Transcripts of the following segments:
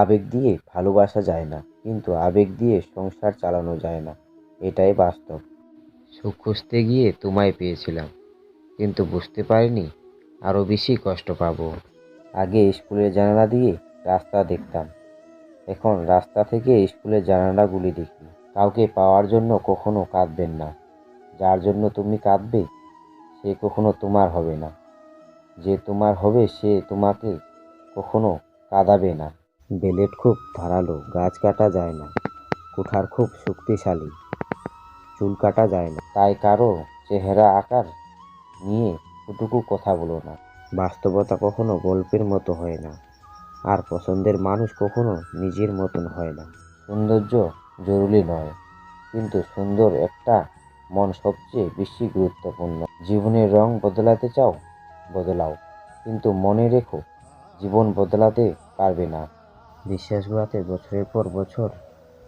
আবেগ দিয়ে ভালোবাসা যায় না, কিন্তু আবেগ দিয়ে সংসার চালানো যায় না। এটাই বাস্তব। সুখ খুঁজতে গিয়ে তোমায় পেয়েছিলাম, কিন্তু বুঝতে পারিনি আরও বেশি কষ্ট পাবো। আগে স্কুলের জানালা দিয়ে রাস্তা দেখতাম, এখন রাস্তা থেকে স্কুলের জানালাগুলি দেখি। কাউকে পাওয়ার জন্য কখনো কাঁদবেন না, যার জন্য তুমি কাঁদবে, সে কখনো তোমার হবে না। যে তোমার হবে, সে তোমাকে কখনো কাঁদাবে না। বেলেট খুব ধারালো, গাছ কাটা যায় না। কুঠার খুব শক্তিশালী, চুল কাটা যায় না। তাই কারও চেহারা আকার নিয়ে টুকু কথা বলো না। বাস্তবতা কখনো গল্পের মতো হয় না, আর পছন্দের মানুষ কখনো নিজের মতন হয় না। সৌন্দর্য জরুরি নয়, কিন্তু সুন্দর একটা মন সবচেয়ে বেশি গুরুত্বপূর্ণ। জীবনের রং বদলাতে চাও, বদলাও, কিন্তু মনে রেখো, জীবন বদলাতে পারবে না। বিশ্বাসঘাতে বছরের পর বছর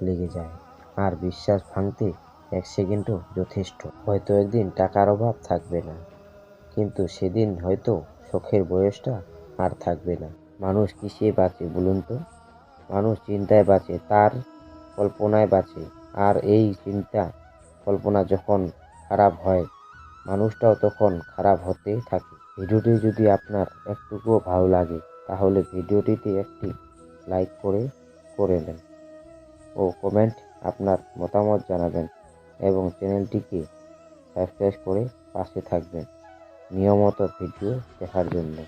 লেগে যায়। আর বিশ্বাস ভাঙতে এক সেকেন্ডও যথেষ্ট। হয়তো একদিন টাকার অভাব থাকবে না। কিন্তু সেদিন হয়তো শখের বয়সটা আর থাকবে না। মানুষ কিসে বাঁচে বলুন তো? মানুষ চিন্তায় বাঁচে, তার কল্পনায় বাঁচে। আর এই চিন্তা, কল্পনা যখন খারাপ হয়, মানুষটাও তখন খারাপ হতে থাকে। ভিডিওটি যদি আপনার একটুকুও ভালো লাগে, তাহলে ভিডিওটিতে একটি লাইক করে করে নেন। ও কমেন্ট আপনার মতামত জানাবেন এবং চ্যানেলটিকে সাবস্ক্রাইব করে পাশে থাকবেন। নিয়মিত ভিডিও দেখার জন্য।